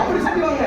அப்படி சொல்லுவாங்க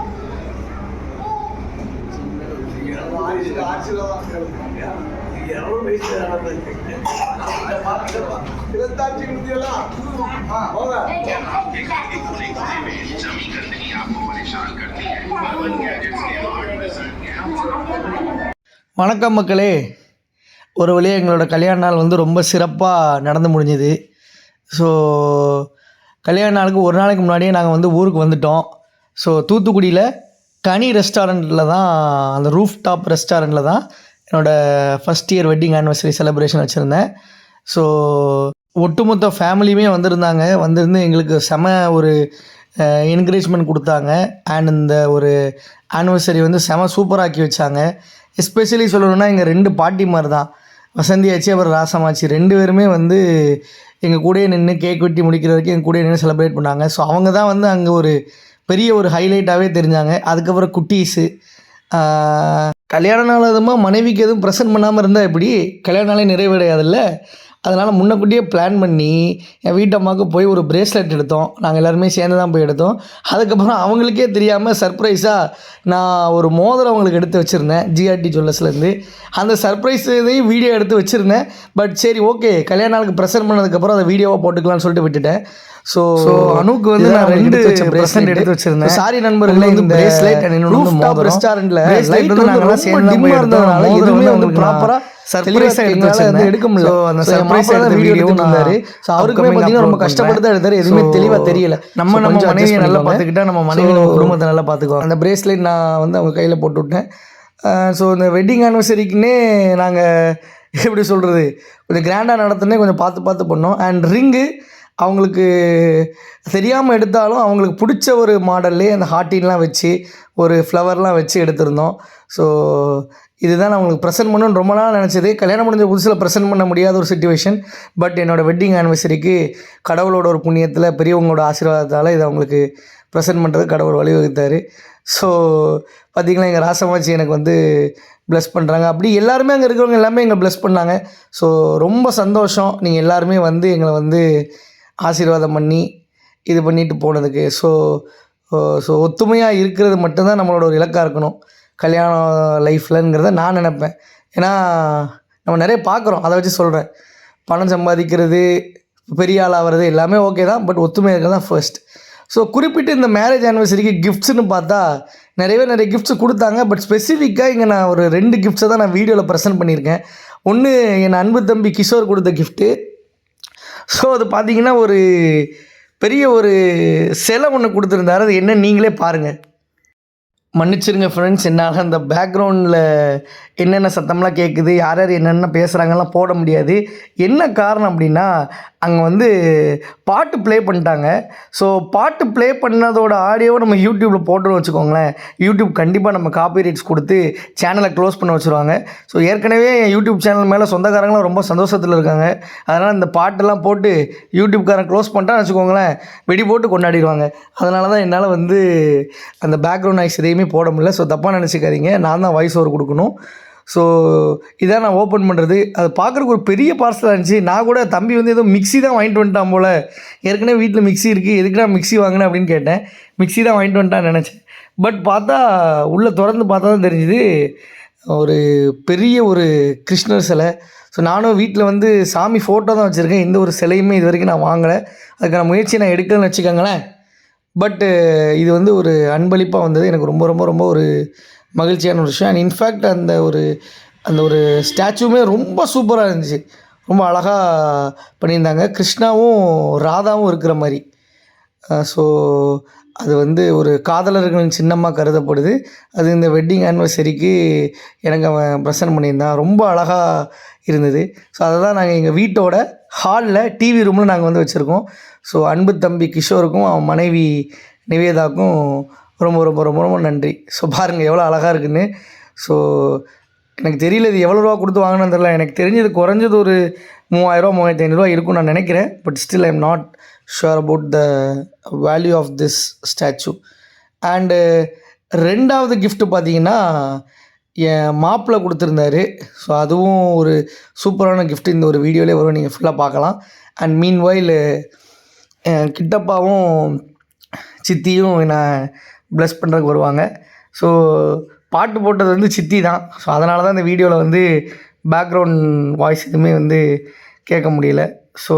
போங்க வணக்கம் மக்களே. ஒரு வழியாக எங்களோட கல்யாண நாள் வந்து ரொம்ப சிறப்பாக நடந்து முடிஞ்சுது. ஸோ கல்யாண நாளுக்கு ஒரு நாளைக்கு முன்னாடியே நாங்கள் வந்து ஊருக்கு வந்துட்டோம். ஸோ தூத்துக்குடியில் கனி ரெஸ்டாரண்ட்டில் தான் அந்த ரூஃப் டாப் ரெஸ்டாரண்ட்டில் தான் என்னோடய first year wedding anniversary celebration வச்சுருந்தேன். ஸோ ஒட்டுமொத்த ஃபேமிலியுமே வந்திருந்தாங்க. வந்திருந்து எங்களுக்கு செம ஒரு என்கரேஜ்மெண்ட் கொடுத்தாங்க. அண்ட் இந்த ஒரு ஆனிவர்சரி வந்து செம சூப்பராக்கி வச்சாங்க. எஸ்பெஷலி சொல்லணும்னா எங்கள் ரெண்டு பாட்டிமார் தான் வசந்தி ஆச்சு அப்புறம் ராசமாச்சி ரெண்டு பேருமே வந்து எங்கள் கூடயே நின்று கேக் வெட்டி முடிக்கிற வரைக்கும் எங்கள் கூடயே நின்று செலிப்ரேட் பண்ணாங்க. ஸோ அவங்க தான் வந்து அங்கே ஒரு பெரிய ஒரு ஹைலைட்டாகவே தெரிஞ்சாங்க. அதுக்கப்புறம் குட்டீஸு கல்யாண நாள் அதுமா மனைவிக்கு எதுவும் ப்ரெசென்ட் பண்ணாமல் இருந்தால் எப்படி? கல்யாண நாளே நிறைவடையாதுல்ல அதனால் முன்னக்கூட்டியே பிளான் பண்ணி என் வீட்டம்மாவுக்கு போய் ஒரு ப்ரேஸ்லெட் எடுத்தோம். நாங்கள் எல்லாருமே சேர்ந்து தான் போய் எடுத்தோம். அதுக்கப்புறம் அவங்களுக்கே தெரியாமல் சர்ப்ரைஸாக நான் ஒரு மோதிரம் அவங்களுக்கு எடுத்து வச்சுருந்தேன். ஜிஆர்டி ஜுவல்லர்ஸ்லேருந்து அந்த சர்ப்ரைஸ் இதையும் வீடியோ எடுத்து வச்சுருந்தேன். பட் சரி ஓகே கல்யாண நாளுக்கு ப்ரெசன்ட் பண்ணதுக்கப்புறம் அதை வீடியோவாக போட்டுக்கலாம்னு சொல்லிட்டு விட்டுட்டேன். ஸோ அனுக்கு வந்து நான் ரெண்டு பிரசன்ட் எடுத்து வச்சிருந்தேன். சாரி நண்பர்களே இந்த பிரேஸ்லெட் ரூஃப் டாப் ரெஸ்டாரண்ட்ல லைட் வந்து நாங்க சேர்ந்து டிம்மா இருந்ததுனால எதுவுமே வந்து ப்ராப்பரா சர்ப்ரைஸ் எடுத்து வந்து எடுக்க முடியல. அந்த சர்ப்ரைஸ் வீடியோ ஸோ அவருக்குமே பார்த்தீங்கன்னா ரொம்ப கஷ்டப்பட்டு தான் எடுத்தாரு. எதுவுமே தெளிவா தெரியல. நம்ம நம்ம மனைவியை நல்லா பார்த்துக்கிட்டா நம்ம மனைவி நம்ம குடும்பத்தை நல்லா பார்த்துக்குவோம் அந்த பிரேஸ்லெட் நான் வந்து அவங்க கையில் போட்டு விட்டேன் ஸோ இந்த வெட்டிங் ஆனிவர்சரிக்குன்னே நாங்கள் எப்படி சொல்கிறது கொஞ்சம் கிராண்டாக நடத்துனே கொஞ்சம் பார்த்து பார்த்து பண்ணோம். அண்ட் ரிங்கு அவங்களுக்கு தெரியாமல் எடுத்தாலும் அவங்களுக்கு பிடிச்ச ஒரு மாடல்லே அந்த ஹார்ட்டின்லாம் வச்சு ஒரு ஃப்ளவர்லாம் வச்சு எடுத்திருந்தோம். ஸோ இதுதான் நான் அவங்களுக்கு ப்ரெசென்ட் பண்ணணும்னு ரொம்ப நாள் நினச்சது. கல்யாணம் முடிஞ்ச புதுசில் ப்ரெசென்ட் பண்ண முடியாத ஒரு சுச்சுவேஷன் பட் என்னோடய வெட்டிங் ஆனிவர்சரிக்கு கடவுளோட ஒரு புண்ணியத்தில் பெரியவங்களோட ஆசீர்வாதத்தால் இதை அவங்களுக்கு ப்ரெசென்ட் பண்ணுறது கடவுள் வழிவகுத்தார். ஸோ பார்த்திங்கன்னா எங்கள் ராசமாச்சி எனக்கு வந்து ப்ளஸ் பண்ணுறாங்க அப்படி எல்லாருமே அங்கே இருக்கிறவங்க எல்லாமே எங்களை ப்ளஸ் பண்ணாங்க. ஸோ ரொம்ப சந்தோஷம். நீங்கள் எல்லாருமே வந்து எங்களை வந்து ஆசீர்வாதம் பண்ணி இது பண்ணிட்டு போனதுக்கு. ஸோ ஸோ ஒத்துமையாக இருக்கிறது மட்டும்தான் நம்மளோட ஒரு இலக்காக இருக்கணும். கல்யாணம் லைஃப்லங்கிறத நான் நினப்பேன். ஏன்னா நம்ம நிறைய பார்க்குறோம் அதை வச்சு சொல்கிறேன் பணம் சம்பாதிக்கிறது பெரிய ஆளாகிறது எல்லாமே ஓகே தான். பட் ஒத்துமையாக இருக்கிறது தான் ஃபர்ஸ்ட் ஸோ குறிப்பிட்டு இந்த மேரேஜ் ஆனிவர்சரிக்கு கிஃப்ட்ஸ்னு பார்த்தா நிறையவே நிறைய கிஃப்ட்ஸ் கொடுத்தாங்க. பட் ஸ்பெசிஃபிக்காக இங்கே நான் ஒரு ரெண்டு கிஃப்ட்ஸை தான் நான் வீடியோவில் ப்ரெசென்ட் பண்ணியிருக்கேன். ஒன்று என் அன்பு தம்பி கிஷோர் கொடுத்த கிஃப்ட்டு ஸோ அது பார்த்தீங்கன்னா ஒரு பெரிய ஒரு சிலை ஒன்று கொடுத்துருந்தாரு. அது என்ன நீங்களே பாருங்கள் மன்னிச்சிருங்க ஃப்ரெண்ட்ஸ் என்னால் அந்த பேக்ரவுண்டில் என்னென்ன சத்தம்லாம் கேட்குது யார் யார் என்னென்ன பேசுகிறாங்கலாம் போட முடியாது. என்ன காரணம் அப்படின்னா அங்கே வந்து பாட்டு ப்ளே பண்ணிட்டாங்க. ஸோ பாட்டு ப்ளே பண்ணதோட ஆடியோவை நம்ம யூடியூப்பில் போட்டோன்னு வச்சுக்கோங்களேன். யூடியூப் கண்டிப்பாக நம்ம காப்பி ரைட்ஸ் கொடுத்து சேனலை க்ளோஸ் பண்ண வச்சுருவாங்க. ஸோ ஏற்கனவே என் யூடியூப் சேனல் மேலே சொந்தக்காரங்களும் ரொம்ப சந்தோஷத்தில் இருக்காங்க. அதனால் இந்த பாட்டெல்லாம் போட்டு யூடியூப்காரன் க்ளோஸ் பண்ணிட்டான்னு வச்சுக்கோங்களேன் வெடி போட்டு கொண்டாடிடுவாங்க. அதனால தான் என்னால் வந்து அந்த பேக்ரவுண்ட் நாய்ஸ் எதையுமே போட முடியல. ஸோ தப்பாக நினச்சிக்காதீங்க. நான் தான் வாய்ஸ் ஓவர் கொடுக்கணும். ஸோ இதான் நான் ஓப்பன் பண்ணுறது அது பார்க்குறக்கு ஒரு பெரிய பார்சலாக இருந்துச்சு. நான் கூட தம்பி வந்து ஏதோ மிக்ஸி தான் வாங்கிட்டு வந்துட்டான் போல். ஏற்கனவே வீட்டில் மிக்ஸி இருக்குது எதுக்கு நான் மிக்சி வாங்கினேன் அப்படின்னு கேட்டேன். மிக்ஸி தான் வாங்கிட்டு வந்துட்டான்னு நினச்சேன். பட் பார்த்தா உள்ளே திறந்து பார்த்தா தான் தெரிஞ்சுது. ஒரு பெரிய ஒரு கிருஷ்ணர் சிலை. ஸோ நானும் வீட்டில் வந்து சாமி ஃபோட்டோ தான் வச்சுருக்கேன். எந்த ஒரு சிலையுமே இது வரைக்கும் நான் வாங்கலை. அதுக்கான முயற்சி நான் எடுக்கலன்னு வச்சுக்கோங்களேன். பட்டு இது வந்து ஒரு அன்பளிப்பாக வந்தது. எனக்கு ரொம்ப ரொம்ப ரொம்ப ஒரு மகிழ்ச்சியான ஒரு விஷயம். அண்ட் இன்ஃபேக்ட் அந்த ஒரு அந்த ஒரு ஸ்டாச்சுவுமே ரொம்ப சூப்பராக இருந்துச்சு. ரொம்ப அழகாக பண்ணியிருந்தாங்க. கிருஷ்ணாவும் ராதாவும் இருக்கிற மாதிரி. ஸோ அது வந்து ஒரு காதலர்களின் சின்னமாக கருதப்படுது. அது இந்த வெட்டிங் ஆனிவர்சரிக்கு எனக்கு அவன் ப்ரெசன்ட் பண்ணியிருந்தான். ரொம்ப அழகாக இருந்தது. ஸோ அதை தான் நாங்கள் எங்கள் வீட்டோட ஹாலில் டிவி ரூமில் நாங்கள் வந்து வச்சுருக்கோம். ஸோ அன்பு தம்பி கிஷோருக்கும் அவன் மனைவி நிவேதாக்கும் ரொம்ப ரொம்ப ரொம்ப ரொம்ப நன்றி. ஸோ பாருங்கள் எவ்வளோ அழகாக இருக்குன்னு. ஸோ எனக்கு தெரியல இது எவ்வளோ ரூபா கொடுத்து வாங்கினது தெரியல. எனக்கு தெரிஞ்சது குறைஞ்சது ஒரு மூவாயிரரூவா மூவாயிரத்தி ஐநூறுரூவா இருக்கும் நான் நினைக்கிறேன். But still I am not sure about the value of this statue and ரெண்டாவது கிஃப்ட்டு பார்த்தீங்கன்னா என் மாப்பிள்ளை கொடுத்துருந்தாரு. ஸோ அதுவும் ஒரு சூப்பரான கிஃப்ட்டு இந்த ஒரு வீடியோலேயே வரும். நீங்கள் ஃபுல்லாக பார்க்கலாம். அண்ட் மீன் வாயில் கிட்டப்பாவும் சித்தியும் என்னை ப்ளஸ் பண்ணுறதுக்கு வருவாங்க. ஸோ பாட்டு போட்டது வந்து சித்தி தான். ஸோ அதனால தான் இந்த வீடியோவில் வந்து பேக்ரவுண்ட் வாய்ஸ் எதுவுமே வந்து கேட்க முடியல. ஸோ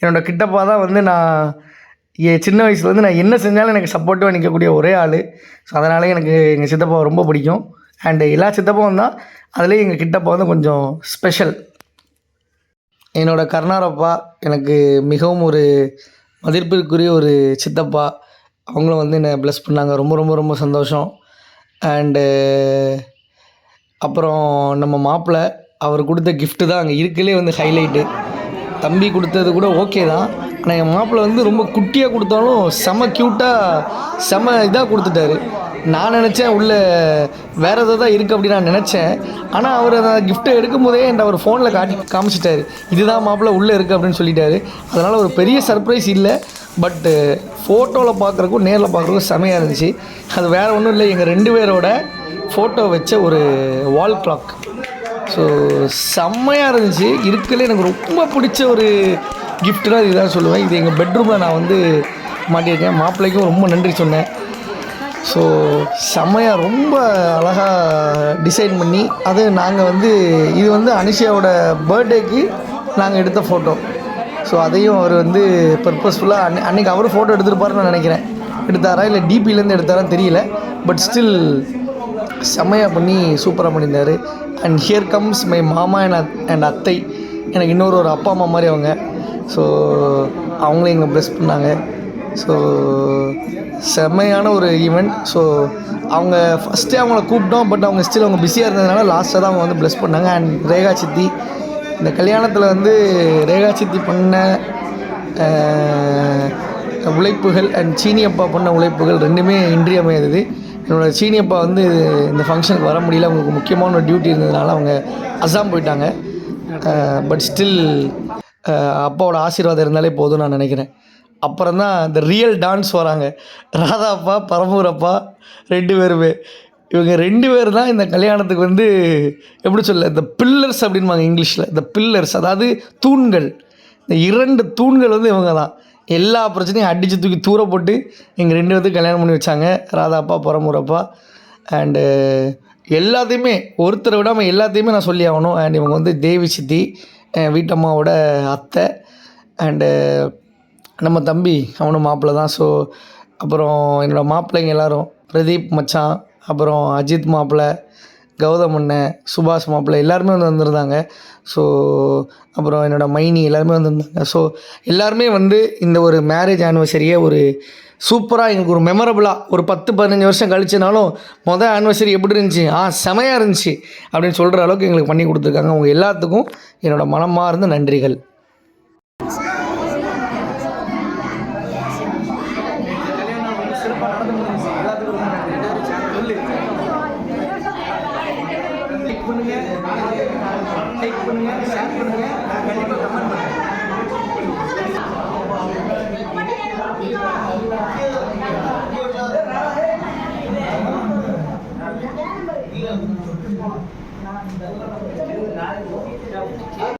என்னோடய கிட்டப்பா தான் வந்து நான் என் சின்ன வயசுலேருந்து நான் என்ன செஞ்சாலும் எனக்கு சப்போர்ட்டிவாக நிற்கக்கூடிய ஒரே ஆள். ஸோ அதனால எனக்கு எங்கள் சித்தப்பா ரொம்ப பிடிக்கும். அண்டு எல்லா சித்தப்பாவும் தான். அதுலேயும் எங்கள் கிட்டப்பா வந்து கொஞ்சம் ஸ்பெஷல் என்னோட கர்னாரப்பா எனக்கு மிகவும் ஒரு மதிப்பிற்குரிய ஒரு சித்தப்பா. அவங்களும் வந்து என்னை ப்ளஸ் பண்ணாங்க. ரொம்ப ரொம்ப ரொம்ப சந்தோஷம். அண்டு அப்புறம் நம்ம மாப்பிள்ளை அவர் கொடுத்த கிஃப்ட்டு தான் அங்கே இருக்கலே வந்து ஹைலைட்டு தம்பி கொடுத்தது கூட ஓகே தான். ஆனால் என் மாப்பிள்ளை வந்து ரொம்ப குட்டியாக கொடுத்தாலும் செம க்யூட்டாக செம இதாக கொடுத்துட்டாரு. நான் நினச்சேன் உள்ளே வேறு ஏதோ தான் இருக்குது அப்படின்னு நான் நினச்சேன். ஆனால் அவர் அந்த கிஃப்ட்டை எடுக்கும் போதே அவர் ஃபோனில் காட்டி காமிச்சிட்டாரு. இதுதான் மாப்பிள்ளை உள்ளே இருக்குது அப்படின்னு சொல்லிட்டாரு. அதனால் ஒரு பெரிய சர்ப்ரைஸ் இல்லை. பட்டு ஃபோட்டோவில் பார்க்குறக்கும் நேரில் பார்க்குறக்கும் செமையாக இருந்துச்சு. அது வேறு ஒன்றும் இல்லை எங்கள் ரெண்டு பேரோட ஃபோட்டோ வச்ச ஒரு வால் கிளாக் ஸோ செம்மையாக இருந்துச்சு. இருக்கலே எனக்கு ரொம்ப பிடிச்ச ஒரு கிஃப்ட்னா இதுதான் சொல்லுவேன். இது எங்கள் பெட்ரூமில் நான் வந்து மாட்டியிருக்கேன். மாப்பிள்ளைக்கும் ரொம்ப நன்றி சொன்னேன். ஸோ செம்மையாக ரொம்ப அழகாக டிசைன் பண்ணி அது நாங்கள் வந்து இது வந்து அனிஷாவோட பர்த்டேக்கு நாங்கள் எடுத்த ஃபோட்டோ ஸோ அதையும் அவர் வந்து பர்பஸ்ஃபுல்லாக அன் அன்றைக்கி அவரும் ஃபோட்டோ எடுத்திருப்பாருன்னு நான் நினைக்கிறேன். எடுத்தாரா இல்லை டிபிலேருந்து எடுத்தாரான்னு தெரியல. பட் ஸ்டில் செம்மையாக பண்ணி சூப்பராக பண்ணியிருந்தார். அண்ட் ஹியர் கம்ஸ் மை மாமா அண்ட் அண்ட் அத்தை. எனக்கு இன்னொரு ஒரு அப்பா அம்மா மாதிரி அவங்க. ஸோ அவங்களும் எங்களை ப்ளஸ் பண்ணாங்க. ஸோ செம்மையான ஒரு ஈவெண்ட் ஸோ அவங்க ஃபஸ்ட்டே அவங்கள கூப்பிட்டோம். பட் அவங்க ஸ்டில் அவங்க பிஸியாக இருந்ததுனால லாஸ்ட்டாக தான் அவங்க வந்து ப்ளஸ் பண்ணாங்க. அண்ட் ரேகா சித்தி இந்த கல்யாணத்தில் வந்து ரேகா சித்தி பண்ண உழைப்புகள் அண்ட் சீனி அப்பா பண்ண உழைப்புகள் ரெண்டுமே இன்றியமையாதது. என்னோடய சீனி அப்பா வந்து இந்த ஃபங்க்ஷனுக்கு வர முடியல. அவங்களுக்கு முக்கியமான ஒரு டியூட்டி இருந்ததுனால அவங்க அசாம் போயிட்டாங்க. பட் ஸ்டில் அப்பாவோட ஆசீர்வாதம் இருந்தாலே போதும் நான் நினைக்கிறேன். அப்புறம் தான் இந்த ரியல் டான்ஸ் வராங்க. ராதாப்பா பரமூரப்பா ரெண்டு பேருமே. இவங்க ரெண்டு பேர் தான் இந்த கல்யாணத்துக்கு வந்து எப்படி சொல்ல இந்த பில்லர்ஸ் அப்படின்பாங்க இங்கிலீஷில். இந்த பில்லர்ஸ் அதாவது தூண்கள். இந்த இரண்டு தூண்கள் வந்து இவங்க தான். எல்லா பிரச்சனையும் அடித்து தூக்கி தூர போட்டு எங்கள் ரெண்டு பேர்த்துக்கு கல்யாணம் பண்ணி வச்சாங்க. ராதாப்பா புறமுறப்பா. அண்டு எல்லாத்தையுமே ஒருத்தரை விடாமல் எல்லாத்தையுமே நான் சொல்லி ஆகணும். அண்ட் இவங்க வந்து தேவி சித்தி என் வீட்டம்மாவோட அத்தை. அண்டு நம்ம தம்பி அவனும் மாப்பிள்ளை தான். ஸோ அப்புறம் என்னோடய மாப்பிள்ளைங்க எல்லாரும் பிரதீப் மச்சான் அப்புறம் அஜித் மாப்பிள்ளை கௌதம் அண்ணன் சுபாஷ் மாப்பிள்ளை எல்லாருமே வந்து வந்திருந்தாங்க. ஸோ அப்புறம் என்னோடய மைனி எல்லாருமே வந்திருந்தாங்க. ஸோ எல்லாருமே வந்து இந்த ஒரு மேரேஜ் ஆனிவர்சரியை ஒரு சூப்பராக எங்களுக்கு ஒரு மெமரபுளாக ஒரு பத்து பதினஞ்சு வருஷம் கழிச்சுனாலும் மொதல் ஆனிவர்சரி எப்படி இருந்துச்சு? ஆ செமையாக இருந்துச்சு. அப்படின்னு சொல்கிற அளவுக்கு எங்களுக்கு பண்ணி கொடுத்துருக்காங்க. அவங்க எல்லாத்துக்கும் என்னோடய மனமார்ந்த நன்றிகள். ହଁ ନା ଯେଉଁ ନାହିଁ ଟ୍ରଭୁ